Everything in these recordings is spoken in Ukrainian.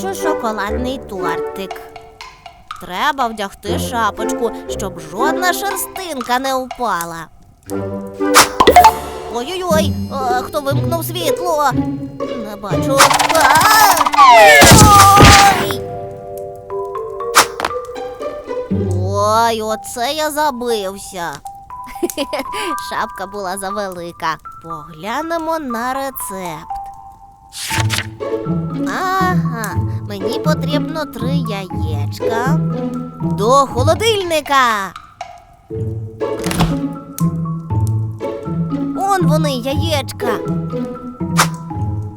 хочу шоколадний тортик. Треба вдягти шапочку, щоб жодна шерстинка не впала. Ой-ой-ой, хто вимкнув світло? Не бачу. Ой! Ой, оце я забився. Шапка була завелика. Поглянемо на рецепт. Ага, мені потрібно три яєчка. До холодильника. Он вони, яєчка.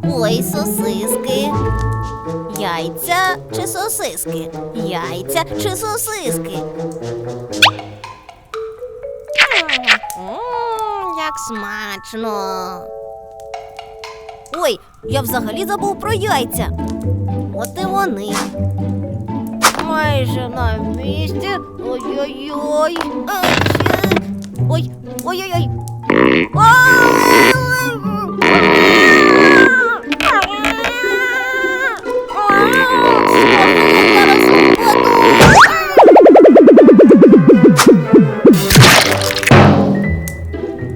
Ой, сосиски. Яйця чи сосиски? Яйця чи сосиски? М, Як смачно. Ой, я взагалі забув про яйця. От і вони. Майже на місці. Ой-ой-ой. Ой, ой-ой-ой.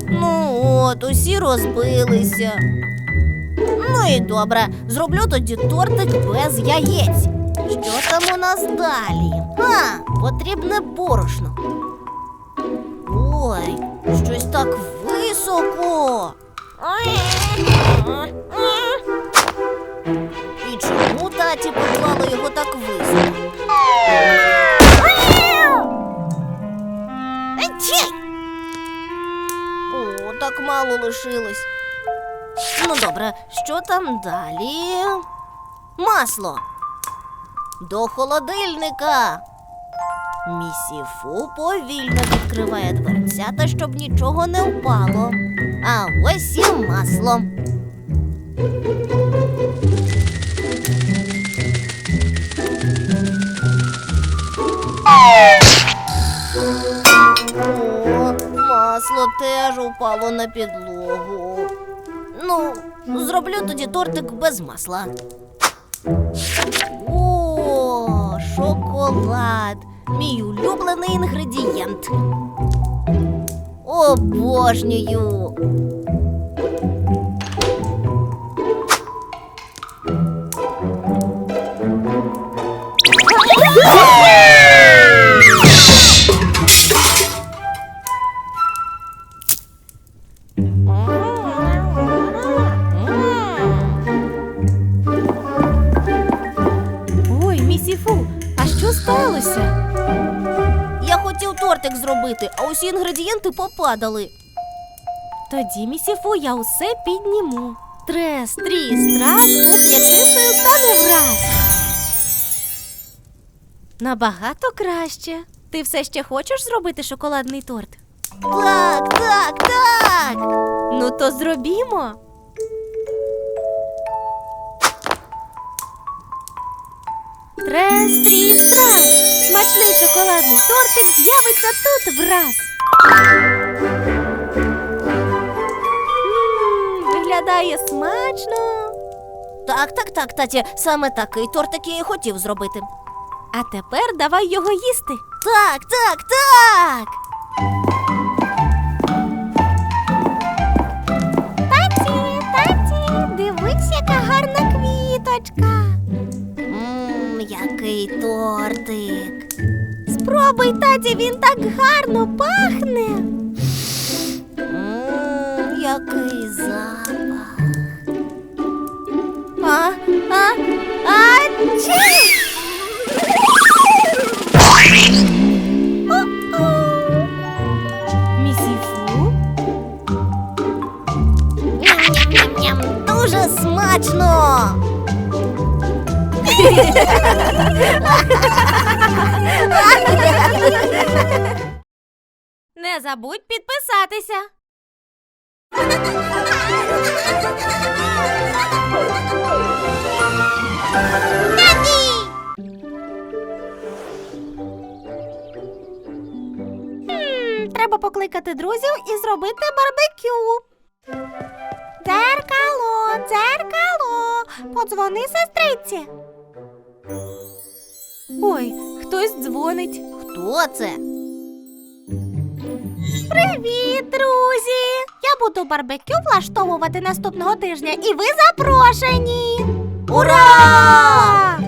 Ну от, усі розбилися. Ну і добре, зроблю тоді тортик без яєць. Що там у нас далі? А, потрібне борошно. Ой, щось так високо. І чому таті поклали його так високо? О, так мало лишилось. Ну, добре, що там далі? Масло. До холодильника. Місіфу повільно відкриває дверцята, щоб нічого не впало. А ось і масло. О, масло теж упало на підлогу. Ну, зроблю тоді тортик без масла. О, шоколад. Мій улюблений інгредієнт. Обожнюю. Тортик зробити, а усі інгредієнти попадали. Тоді, місіфу, я усе підніму. Трес, тріс, трас, кухня чистою стане враз. Набагато краще. Ти все ще хочеш зробити шоколадний торт? Так, так, так. Ну то зробімо. Трес, тріс, трас. Смачний шоколадний тортик з'явиться тут враз. М, Виглядає смачно. Так, так, так, таті, саме такий тортик я і хотів зробити. А тепер давай його їсти. Так, так, так. Таті, таті, дивись, яка гарна квіточка. Тортик. Спробуй, таті, він так гарно пахне. Мм, який запах. А, а, а, чи? Дуже смачно. Не забудь підписатися. Треба покликати друзів і зробити барбекю. Дзеркало, дзеркало, подзвони сестриці. Ой, хтось дзвонить. Хто це? Привіт, друзі! Я буду барбекю влаштовувати наступного тижня, і ви запрошені! Ура!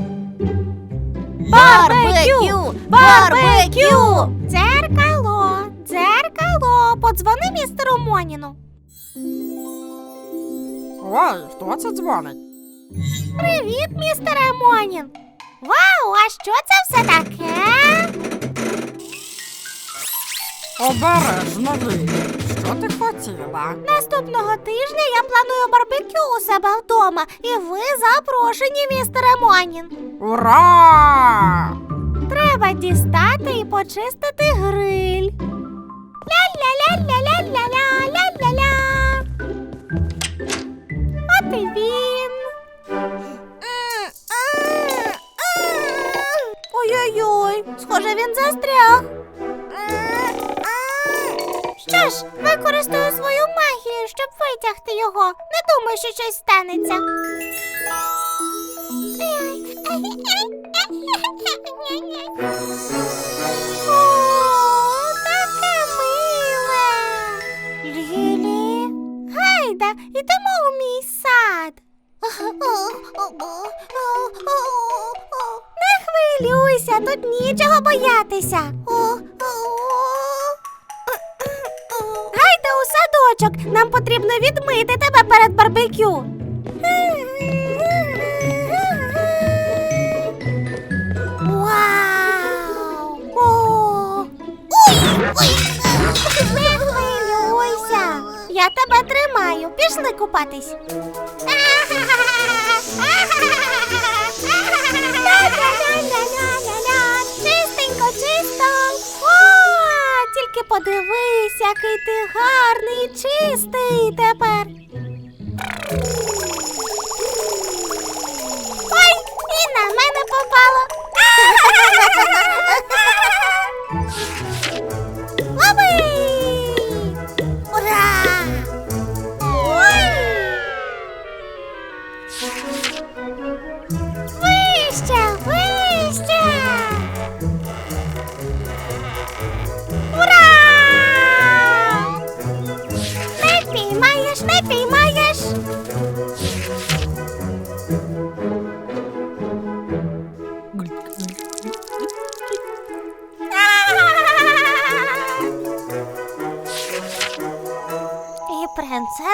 Барбекю! Барбекю! Дзеркало! Дзеркало! Подзвони містеру Моніну. Ой, хто це дзвонить? Привіт, містере Монін! Вау, а що це все таке? Обережно ви. Що ти хотіла? Наступного тижня я планую барбекю у себе вдома, і ви запрошені, містере Монін. Ура! Треба дістати і почистити гриль. Ля-ля-ля-ля-ля-ля-ля-ля-ля. От і він. Схоже, він застряг. Що ж, використаю свою магію, щоб витягти його. Не думаю, що щось станеться. О, таке миле. Лілі. Гайда, ідемо у мій сад. Не хвилюйся, тут нічого боятися. Гайда у садочок. Нам потрібно відмити тебе перед барбекю. Вау! Не хвилюйся! Я тебе тримаю. Пішли купатись. Чистенько, чисто. О, тільки подивись, який ти гарний чистий тепер.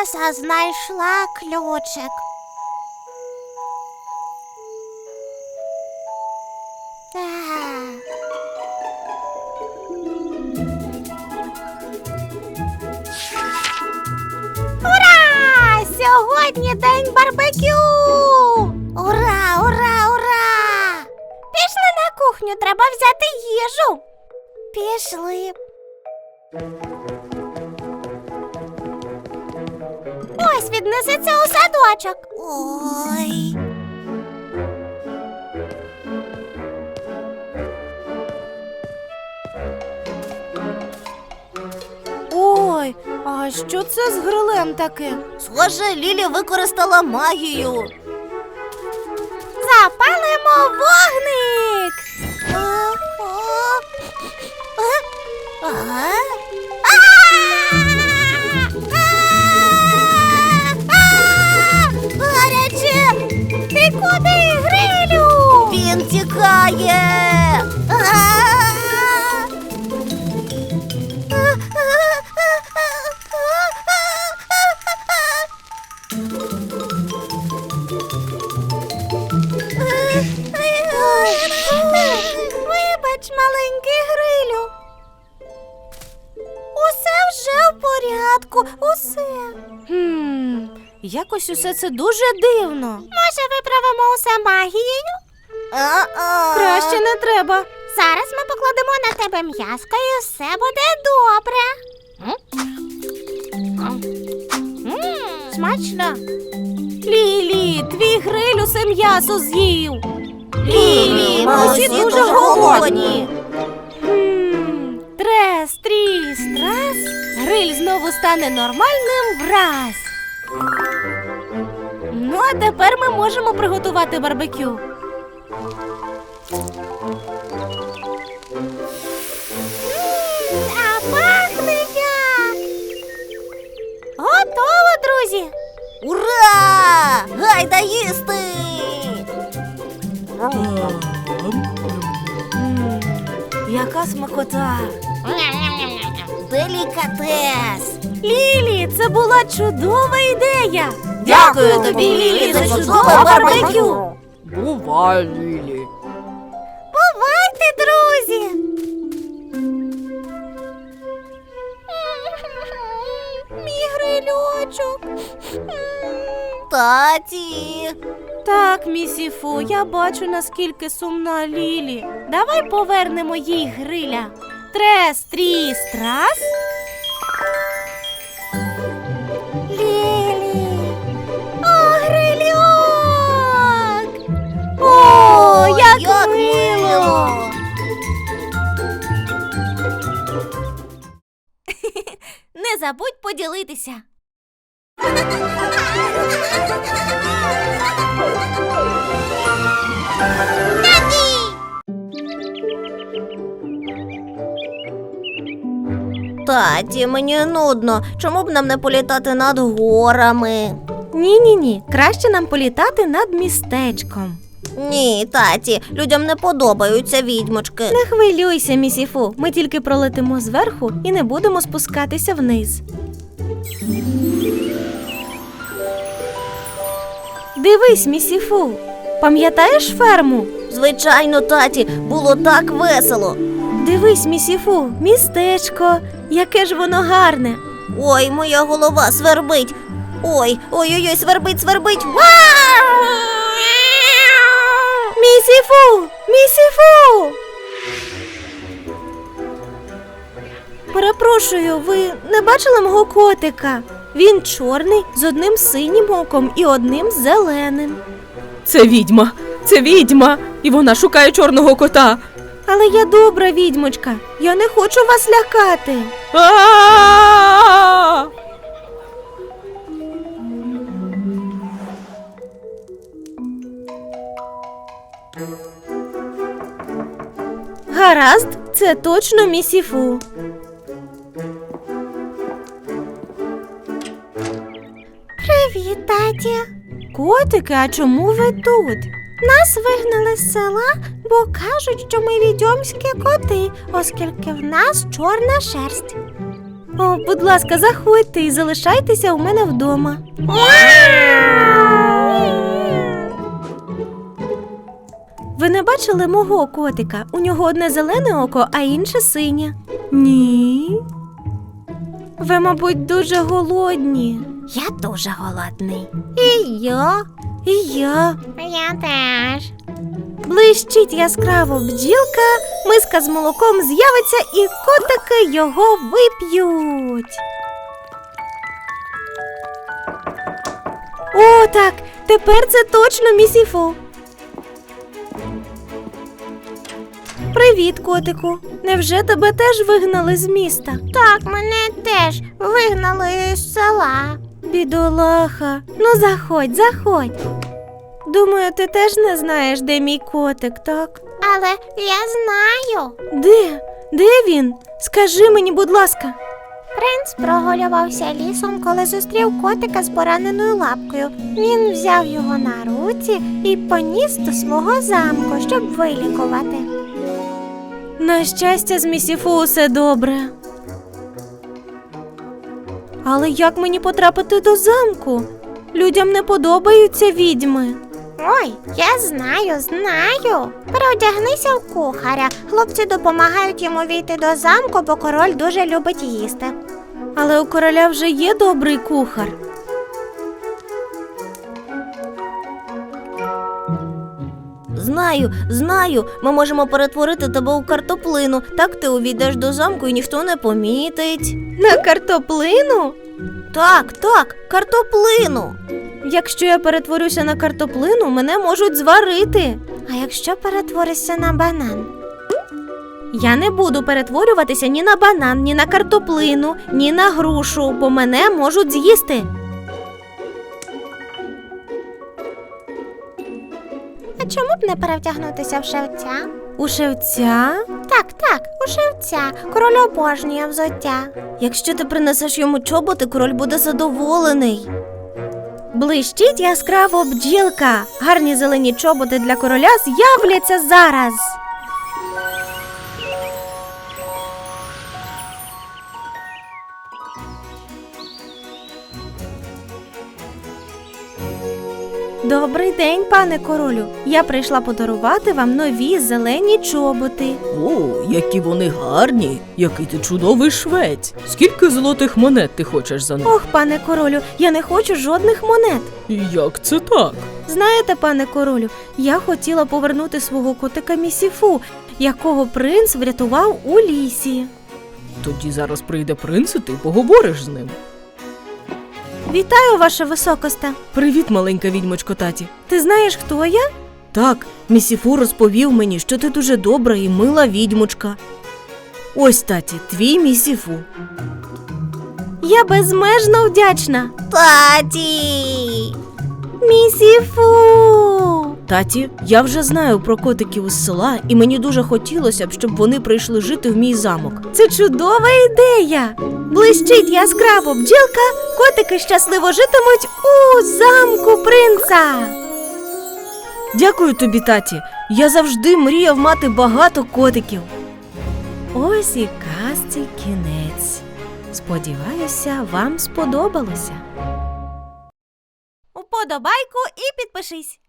Принцеса знайшла ключик. Ура! Сьогодні день барбекю! Ура, ура, ура! Пішли на кухню, треба взяти їжу. Пішли. Віднесеться у садочок. Ой. Ой, а що це з грилем таке? Схоже, Лілі використала магію. Запалимо вогник. А, порядку, усе. Хм, якось усе це дуже дивно. Може, виправимо усе магією? Краще не треба. Зараз ми покладемо на тебе м'яско і все буде добре. Смачно. Лілі, твій гриль усе м'ясо з'їв. Лілі, ми усі дуже голодні. Трес, тріс, трас. Гриль знову стане нормальним враз. Ну, а тепер ми можемо приготувати барбекю. А пахне як! Готово, друзі! Ура! Гайда їсти! Яка смакота! Делікатес! Лілі, це була чудова ідея! Дякую тобі, Лілі, за чудове барбекю! Бувай, Лілі. Бувайте, друзі! Мій грильочок. Таті! Так, місіфу, я бачу, наскільки сумна Лілі. Давай повернемо їй гриля. Трес, тріс, трас. Лілі. О, грильок! О, як, мило! Не забудь поділитися. Таті, мені нудно. Чому б нам не політати над горами? Ні, ні, ні. Краще нам політати над містечком. Ні, таті, людям не подобаються відьмочки. Не хвилюйся, місіфу. Ми тільки пролетимо зверху і не будемо спускатися вниз. Дивись, місіфу. Пам'ятаєш ферму? Звичайно, таті, було так весело. Дивись, місіфу, містечко, яке ж воно гарне. Ой, моя голова свербить. Ой, ой-ой-ой, свербить, свербить. Місіфу! Місіфу! Перепрошую, ви не бачили мого котика? Він чорний з одним синім оком і одним зеленим. Це відьма, це відьма, і вона шукає чорного кота. Але я добра відьмочка, я не хочу вас лякати. Гаразд, це точно місіфу. Привіт, таті. Котики, а чому ви тут? Нас вигнали з села, бо кажуть, що ми відьомські коти, оскільки в нас чорна шерсть. О, будь ласка, заходьте і залишайтеся у мене вдома. Ви не бачили мого котика? У нього одне зелене око, а інше синє. Ні. Ви, мабуть, дуже голодні. Я дуже голодний. І я, і я. Я теж. Блищить яскраво бджілка, миска з молоком з'явиться, і котики його вип'ють. О, так, тепер це точно місіфу. Привіт, котику. Невже тебе теж вигнали з міста? Так, мене теж вигнали з села. Бідолаха, ну заходь, заходь. Думаю, ти теж не знаєш, де мій котик, так? Але я знаю. Де? Де він? Скажи мені, будь ласка. Принц прогулювався лісом, коли зустрів котика з пораненою лапкою. Він взяв його на руці і поніс до свого замку, щоб вилікувати. На щастя, з місіфу усе добре. Але як мені потрапити до замку? Людям не подобаються відьми. Ой, я знаю, знаю. Переодягнися в кухаря. Хлопці допомагають йому війти до замку, бо король дуже любить їсти. Але у короля вже є добрий кухар. Знаю, знаю, ми можемо перетворити тебе у картоплину. Так ти увійдеш до замку і ніхто не помітить. На картоплину? Так, так, картоплину. Якщо я перетворюся на картоплину, мене можуть зварити. А якщо перетворишся на банан? Я не буду перетворюватися ні на банан, ні на картоплину, ні на грушу, бо мене можуть з'їсти. А чому б не перевдягнутися в шевця? У шевця? Так, так, у шевця. Король обожнює взуття. Якщо ти принесеш йому чоботи, король буде задоволений. Блищить яскраво бджілка. Гарні зелені чоботи для короля з'являться зараз. Добрий день, пане королю. Я прийшла подарувати вам нові зелені чоботи. О, які вони гарні! Який ти чудовий швець! Скільки золотих монет ти хочеш за них? Ох, пане королю, я не хочу жодних монет. Як це так? Знаєте, пане королю, я хотіла повернути свого котика місіфу, якого принц врятував у лісі. Тоді зараз прийде принц, і ти поговориш з ним. Вітаю, ваша високосте. Привіт, маленька відьмочко таті. Ти знаєш, хто я? Так, місіфу розповів мені, що ти дуже добра і мила відьмочка. Ось таті, твій місіфу. Я безмежно вдячна. Таті! Місіфу! Таті, я вже знаю про котиків із села, і мені дуже хотілося б, щоб вони прийшли жити в мій замок. Це чудова ідея. Блищить яскраво бджілка, котики щасливо житимуть у замку принца. Дякую тобі, таті. Я завжди мріяв мати багато котиків. Ось і казці кінець. Сподіваюся, вам сподобалося. Уподобайку і підпишись.